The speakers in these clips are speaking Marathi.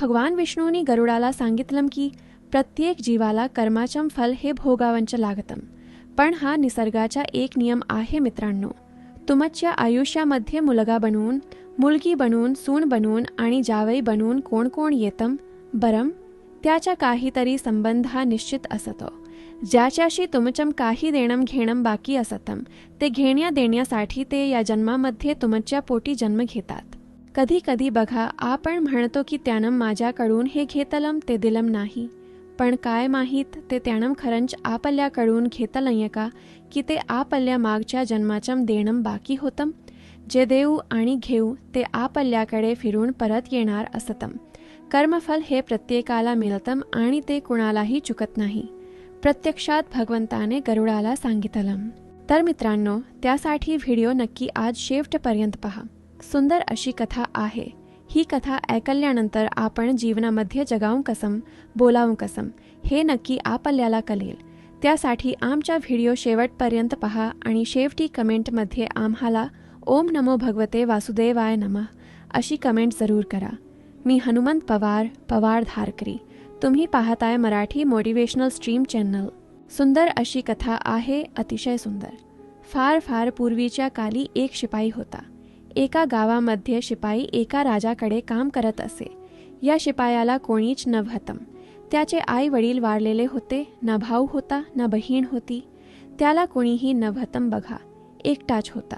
भगवान विष्णूंनी गरुडाला सांगितलं की प्रत्येक जीवाला कर्माचम फल हे भोगावंच लागतं. पण हा निसर्गाचा एक नियम आहे मित्रांनो. तुमच्या आयुष्यामध्ये मुलगा बनवून मुलगी बनवून सून बनवून आणि जावई बनवून कोण कोण येतं? बरं त्याचा काहीतरी संबंध हा निश्चित असतो. ज्याच्याशी तुमचं काही देणं घेणं बाकी असतं ते घेण्या देण्यासाठी ते या जन्मामध्ये तुमच्या पोटी जन्म घेतात. कधी कधी बघा आपण म्हणतो की त्यानं माझ्याकडून हे घेतलम ते दिलम नाही. पण काय माहीत ते त्यानं खरंच आपल्याकडून घेतलंय का की ते आपल्या मागच्या जन्माचं देणं बाकी होतं जे देऊ आणि घेऊ ते आपल्याकडे फिरून परत येणार असतं कर्मफल हे प्रत्येकाला मिळतं आणि ते कुणालाही चुकत नाही. प्रत्यक्षात भगवंताने गरुडाला सांगितलं तर मित्रांनो त्यासाठी व्हिडिओ नक्की आज शेवटपर्यंत पहा. सुंदर अशी कथा आहे. ही कथा ऐकल्यानंतर आपण जीवनामध्ये जगावून कसम बोलावून कसम हे नक्की आपल्याला कळेल. त्यासाठी आमच्या व्हिडिओ शेवटपर्यंत पहा आणि शेवटी कमेंटमध्ये आम्हाला ओम नमो भगवते वासुदेवाय नमः अशी कमेंट जरूर करा. मी हनुमंत पवार पवार धारकरी. तुम्ही पाहताय मराठी मोटिवेशनल स्ट्रीम चॅनल. सुंदर अशी कथा आहे अतिशय सुंदर. फार फार पूर्वीच्या काली एक शिपाई होता. एका गावामध्ये शिपाई एका राजाकडे काम करत असे. या शिपायाला कोणीच नव्हतं त्याचे आई वडील वारलेले होते ना भाऊ होता ना बहीण होती. त्याला कोणीही नव्हतं बघा एकटाच होता.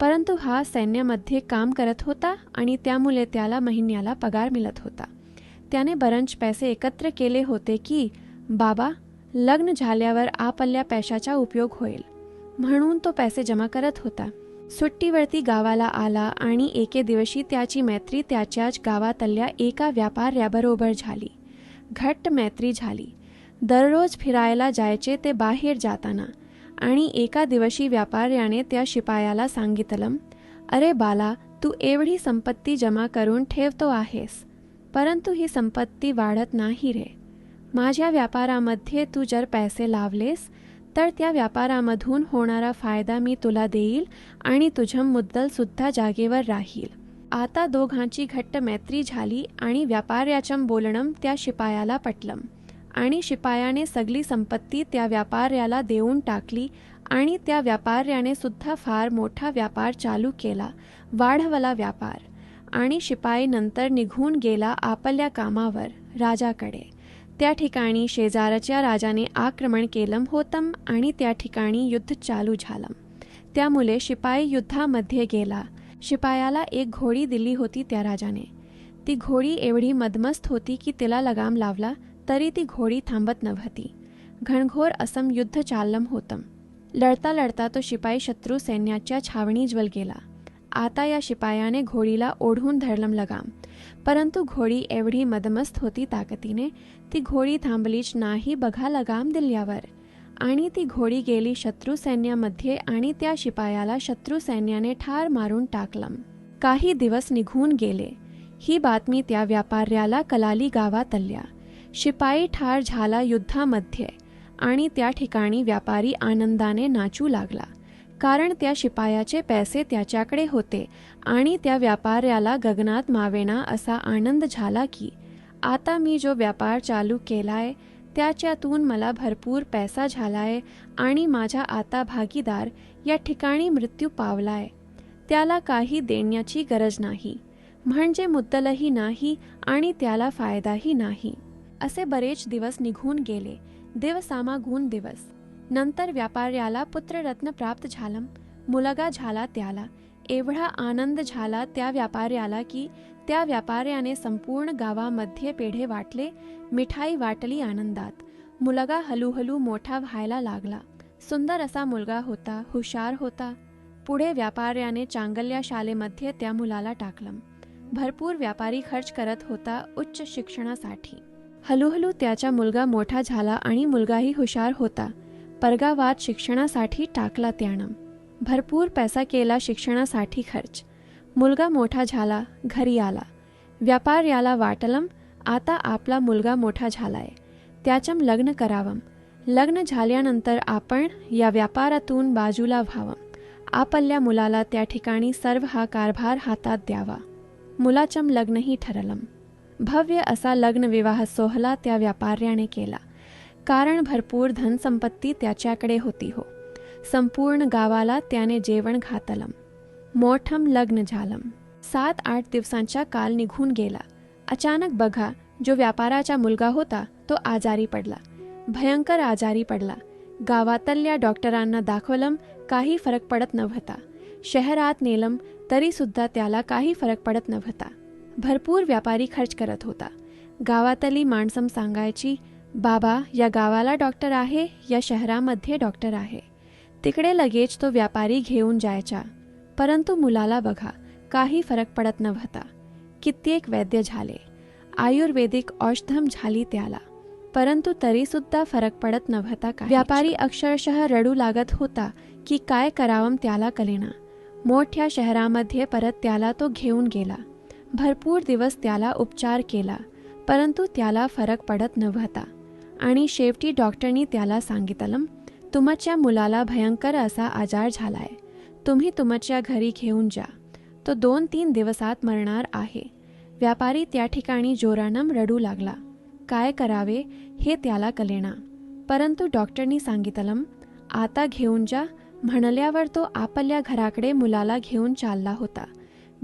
परंतु हा सैन्यामध्ये काम करत होता आणि त्यामुळे त्याला महिन्याला पगार मिळत होता. त्याने बरंच पैसे एकत्र केले होते की बाबा लग्न झाल्यावर आपल्या पैशाचा उपयोग होईल. म्हणून तो पैसे जमा करत होता. सुट्टीवरती गावाला आला आणि एके दिवशी त्याची मैत्री त्याच्याच गावातल्या एका व्यापाऱ्याबरोबर झाली. घट्ट मैत्री झाली. दररोज फिरायला जायचे ते बाहेर जाताना आणि एका दिवशी व्यापाऱ्याने त्या शिपायाला सांगितलं अरे बाला तू एवढी संपत्ती जमा करून ठेवतो आहेस परंतु ही संपत्ती वाढत नाही रे. माझ्या व्यापारामध्ये तू जर पैसे लावलेस तर त्या व्यापारामधून होणारा फायदा मी तुला देईल आणि तुझं मुद्दलसुद्धा जागेवर राहील. आता दोघांची घट्ट मैत्री झाली आणि व्यापाऱ्याचं बोलणं त्या शिपायाला पटलं. आणि शिपायाने सगळी संपत्ती त्या व्यापाऱ्याला देऊन टाकली आणि त्या व्यापाऱ्याने सुद्धा फार मोठा व्यापार चालू केला वाढवला व्यापार. आणि शिपाई नंतर निघून गेला आपल्या कामावर राजाकडे. त्या ठिकाणी शेजारच्या राजाने आक्रमण केलं होतं आणि त्या ठिकाणी युद्ध चालू झालं. त्यामुळे शिपाई युद्धामध्ये गेला. शिपायाला एक घोडी दिली होती त्या राजाने. ती घोडी एवढी मदमस्त होती की तिला लगाम लावला तरी ती घोडी थांबत नव्हती. घणघोर असम युद्ध चाललं होतं. लढता लढता तो शिपाई शत्रू सैन्याच्या छावणीजवळ गेला. आता या शिपायाने घोडीला ओढून धरलं लगाम. परंतु घोडी एवढी मदमस्त होती ताकदीने ती घोडी थांबलीच नाही बघा लगाम दिल्यावर. आणि ती घोडी गेली शत्रू सैन्यामध्ये आणि त्या शिपायाला शत्रू सैन्याने ठार मारून टाकलं काही दिवस निघून गेले. ही बातमी त्या व्यापाऱ्याला कलाली गावातल्या शिपाई ठार झाला युद्धामध्ये आणि त्या ठिकाणी व्यापारी आनंदाने नाचू लागला. कारण त्या शिपायाचे पैसे त्याच्याकडे होते आणि त्या व्यापाऱ्याला गगनात मावेना असा आनंद झाला की आता मी जो व्यापार चालू केलाय त्याच्यातून मला भरपूर पैसा झालाय आणि माझा आता भागीदार या ठिकाणी मृत्यू पावलाय. त्याला काही देण्याची गरज नाही. म्हणजे मुद्दलही नाही आणि त्याला फायदाही नाही. असे बरेच दिवस निघून गेले. दिवसामागून दिवस. नंतर व्यापाऱ्याला पुत्ररत्न प्राप्त झालं. मुलगा झाला त्याला. एवढा आनंद झाला त्या व्यापाऱ्याला की त्या व्यापाऱ्याने संपूर्ण गावामध्ये पेढे वाटले मिठाई वाटली आनंदात. मुलगा हळूहळू मोठा व्हायला लागला. सुंदर असा मुलगा होता हुशार होता. पुढे व्यापाऱ्याने चांगल्या शाळेमध्ये त्या मुलाला टाकलं. भरपूर व्यापारी खर्च करत होता उच्च शिक्षणासाठी. हळूहळू त्याचा मुलगा मोठा झाला आणि मुलगाही हुशार होता. परगावात शिक्षणासाठी टाकला त्यानं. भरपूर पैसा केला शिक्षणासाठी खर्च. मुलगा मोठा झाला घरी आला. व्यापार याला वाटलम आता आपला मुलगा मोठा झालाय. त्याचं लग्न करावं. लग्न झाल्यानंतर आपण या व्यापारातून बाजूला व्हावं. आपल्या मुलाला त्या ठिकाणी सर्व हा कारभार हातात द्यावा. मुलाचं लग्नही ठरलं भव्य असा लग्न विवाह सोहळा त्या व्यापाऱ्याने केला. कारण भरपूर धनसंपत्ती त्याच्याकडे होती हो. संपूर्ण गावाला त्याने जेवण घातलं मोठम लग्न झालं सात आठ दिवसांचा काल निघून गेला. अचानक बघा जो व्यापाराचा मुलगा होता तो आजारी पडला. भयंकर आजारी पडला. गावातल्या डॉक्टरांना दाखवलं काही फरक पडत नव्हता. शहरात नेलम तरीसुद्धा त्याला काही फरक पडत नव्हता. भरपूर व्यापारी खर्च करत होता. गावातली माणसं सांगायची बाबा या गावाला डॉक्टर आहे या शहरामध्ये डॉक्टर आहे. तिकडे लगेच तो व्यापारी घेऊन जायचा. परंतु मुलाला बघा काही फरक पडत नव्हता. कित्येक वैद्य झाले. आयुर्वेदिक औषधम झाली त्याला. परंतु तरीसुद्धा फरक पडत नव्हता का व्यापारी अक्षरशः रडू लागत होता की काय करावं त्याला कलेना मोठ्या शहरामध्ये परत त्याला तो घेऊन गेला. भरपूर दिवस त्याला उपचार केला. परंतु त्याला फरक पडत नव्हता. आणि शेवटी डॉक्टरनी त्याला सांगितलं तुमच्या मुलाला भयंकर असा आजार झालाय. तुम्ही तुमच्या घरी घेऊन जा. तो दोन तीन दिवसात मरणार आहे. व्यापारी त्या ठिकाणी जोरानं रडू लागला. काय करावे हे त्याला कलेना परंतु डॉक्टरनी सांगितलं आता घेऊन जा. म्हणल्यावर तो आपल्या घराकडे मुलाला घेऊन चालला होता.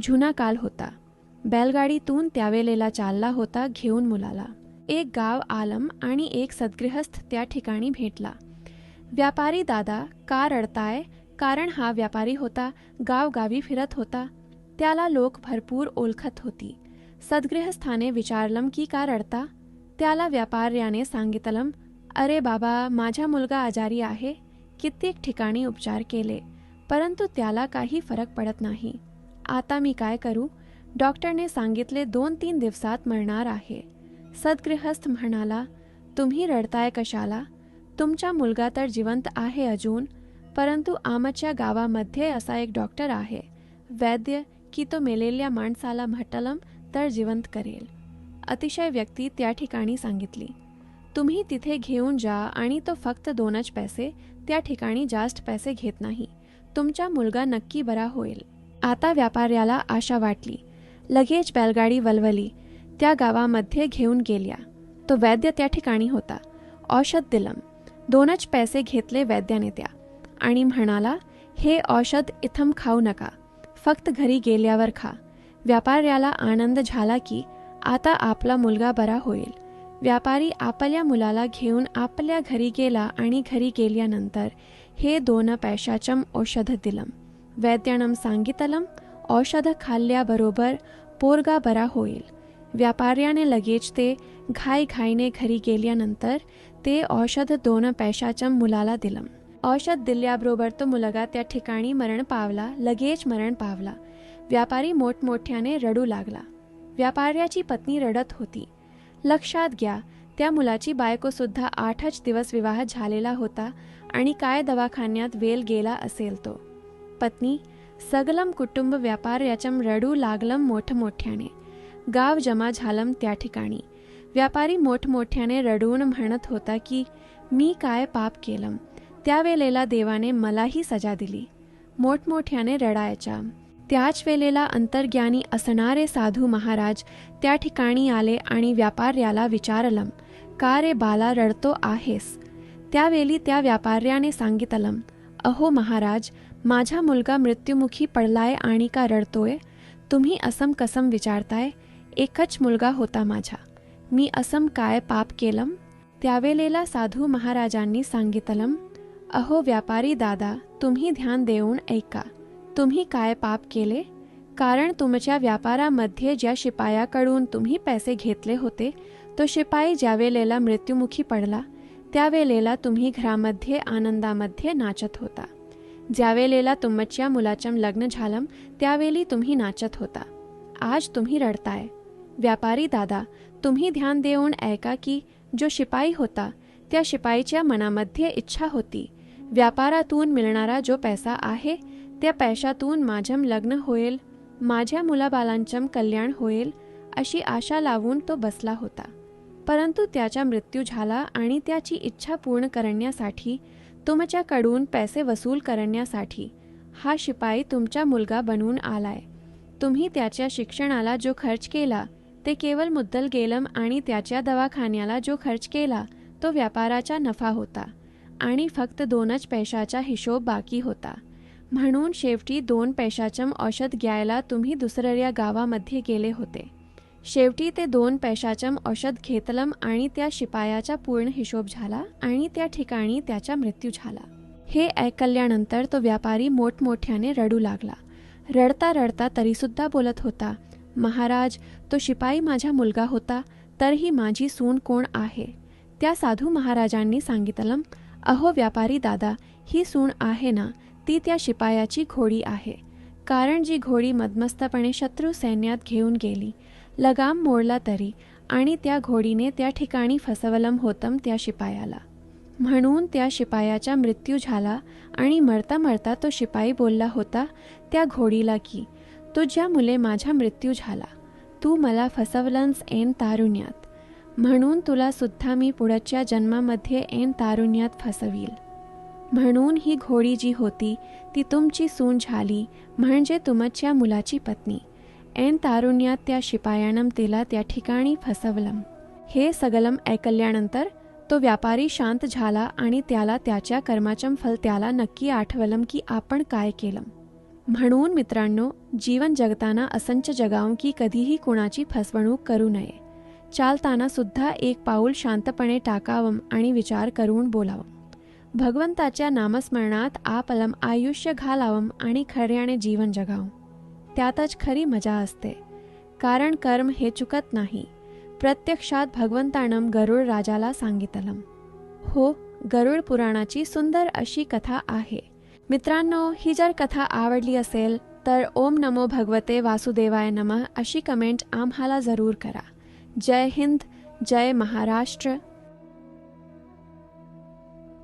जुना काल होता. बैलगाडीतून त्यावेळेला चालला होता घेऊन मुलाला. एक गाव आलम आणि एक सद्गृहस्थ त्या ठिकाणी भेटला. व्यापारी दादा का रडताय कारण हा व्यापारी होता गावगावी फिरत होता. त्याला लोक भरपूर ओळखत होती. सद्गृहस्थाने विचारलं की का रडता त्याला व्यापाऱ्याने सांगितलं अरे बाबा माझा मुलगा आजारी आहे. कित्येक ठिकाणी उपचार केले परंतु त्याला काही फरक पडत नाही. आता मी काय करू? डॉक्टरने सांगितले दोन तीन दिवसात मरणार आहे. सद्गृहस्थ म्हणाला तुम्ही रडताय कशाला? तुमचा मुलगा तर जिवंत आहे अजून परंतु आमच्या गावामध्ये असा एक डॉक्टर आहे. वैद्य की तो मेलेल्या माणसाला म्हटलम तर जिवंत करेल. अतिशय व्यक्ती त्या ठिकाणी सांगितली तुम्ही तिथे घेऊन जा आणि तो फक्त दोनच पैसे त्या ठिकाणी जास्त पैसे घेत नाही. तुमचा मुलगा नक्की बरा होईल. आता व्यापाऱ्याला आशा वाटली. लगेच बैलगाडी वलवली. त्या गावामध्ये घेऊन गेल्या. तो वैद्य त्या ठिकाणी होता. औषध दिलम दोनच पैसे घेतले वैद्याने त्या. आणि म्हणाला हे औषध इथम खाऊ नका. फक्त घरी गेल्यावर खा. व्यापाऱ्याला आनंद झाला की आता आपला मुलगा बरा होईल. व्यापारी आपल्या मुलाला घेऊन आपल्या घरी गेला आणि घरी गेल्यानंतर हे दोन पैशाचम औषध दिलम वैद्यानं सांगितलं औषध खाल्ल्याबरोबर पोरगा बरा होईल. व्यापाऱ्याने लगेच ते घाई घाईने घरी गेल्यानंतर ते औषध दोन पैशाच्या मुलाला दिलं. औषध दिल्याबरोबर तो मुलगा त्या ठिकाणी मरण पावला लगेच मरण पावला. व्यापारी मोठमोठ्याने रडू लागला. व्यापाऱ्याची पत्नी रडत होती. लक्षात घ्या त्या मुलाची बायकोसुद्धा आठच दिवस विवाह झालेला होता आणि काय दवाखान्यात वेल गेला असेल तो. पत्नी सगलम कुटुंब व्यापाऱ्याचम रडू लागलम मोठमोठ्याने. गाव जमा झालम त्या ठिकाणी. व्यापारी मोठमोठ्याने रडवून म्हणत होता की मी काय पाप केलं त्यावेळेला देवाने मलाही सजा दिली. मोठमोठ्याने रडायच्या. त्याच वेळेला अंतर्ज्ञानी असणारे साधू महाराज त्या ठिकाणी आले आणि व्यापाऱ्याला विचारलं का रे बाला रडतो आहेस? त्यावेळी त्या व्यापाऱ्याने सांगितलं अहो महाराज माझा मुलगा मृत्युमुखी पडलाय आणि का रडतोय? तुम्ही असम कसम विचारताय? एकच मुलगा होता माझा मी असम काय पाप केलं त्यावेळेला साधू महाराजांनी सांगितलं अहो व्यापारी दादा तुम्ही ध्यान देऊन ऐका. तुम्ही काय पाप केले? कारण तुमच्या व्यापारामध्ये ज्या शिपायाकडून तुम्ही पैसे घेतले होते तो शिपाई ज्यावेळेला मृत्युमुखी पडला त्यावेळेला तुम्ही घरामध्ये आनंदामध्ये नाचत होता. ज्यावेळेला तुमच्या मुलाचं लग्न झालं त्यावेळी तुम्ही नाचत होता. आज तुम्ही रडताय. व्यापारी दादा तुम्ही ध्यान देऊन ऐका की जो शिपाई होता त्या शिपाईच्या मनामध्ये इच्छा होती. व्यापारातून मिळणारा जो पैसा आहे त्या पैशातून माझं लग्न होईल माझ्या मुलाबालांचं कल्याण होईल अशी आशा लावून तो बसला होता. परंतु त्याचा मृत्यू झाला आणि त्याची इच्छा पूर्ण करण्यासाठी तुमच्याकडून पैसे वसूल करण्यासाठी हा शिपाई तुमचा मुलगा बनून आलाय. तुम्ही त्याच्या शिक्षणाला जो खर्च केला ते केवळ मुद्दल गेलम आणि त्याच्या दवाखान्याला जो खर्च केला तो व्यापाराचा नफा होता आणि फक्त दोनच पैशाचा हिशोब बाकी होता. म्हणून शेवटी दोन पैशाचं औषध घ्यायला तुम्ही दुसऱ्या गावामध्ये गेले होते. शेवटी ते दोन पैशाचं औषध घेतलं आणि त्या शिपायाचा पूर्ण हिशोब झाला आणि त्या ठिकाणी त्याचा मृत्यू झाला. हे ऐकल्यानंतर तो व्यापारी मोठमोठ्याने रडू लागला. रडता रडता तरीसुद्धा बोलत होता महाराज तो शिपाई माझा मुलगा होता तरही माझी सून कोण आहे? त्या साधू महाराजांनी सांगितलं अहो व्यापारी दादा ही सून आहे ना ती त्या शिपायाची घोडी आहे. कारण जी घोडी मदमस्तपणे शत्रू सैन्यात घेऊन गेली लगाम मोडला तरी आणि त्या घोडीने त्या ठिकाणी फसवलम होतम त्या शिपायाला. म्हणून त्या शिपायाचा मृत्यू झाला आणि मरता मरता तो शिपाई बोलला होता त्या घोडीला की तुझ्या मुले माझा मृत्यू झाला. तू मला फसवलंस एन तारुण्यात. म्हणून तुला सुद्धा मी पुढच्या जन्मामध्ये ऐन तारुण्यात फसवील. म्हणून ही घोडी जी होती ती तुमची सून झाली म्हणजे तुमच्या मुलाची पत्नी. ऐन तारुण्यात त्या शिपायानं तिला त्या ठिकाणी फसवलं हे सगलम ऐकल्यानंतर तो व्यापारी शांत झाला आणि त्याला त्याच्या कर्माचं फल त्याला नक्की आठवलं की आपण काय केलं म्हणून मित्रांनो जीवन जगताना असंच जगावं की कधीही कोणाची फसवणूक करू नये. चालताना सुद्धा एक पाऊल शांतपणे टाकावं आणि विचार करून बोलावं. भगवंताच्या नामस्मरणात आपलम आयुष्य घालावं आणि खऱ्याने जीवन जगावं. त्यातच खरी मजा असते. कारण कर्म हे चुकत नाही. प्रत्यक्षात भगवंतानं गरुड राजाला सांगितलं. हो गरुड पुराणाची सुंदर अशी कथा आहे. मित्रांनो ही जर कथा आवडली असेल तर ओम नमो भगवते वासुदेवाय नमः अशी कमेंट आम्हाला जरूर करा. जय हिंद जय महाराष्ट्र.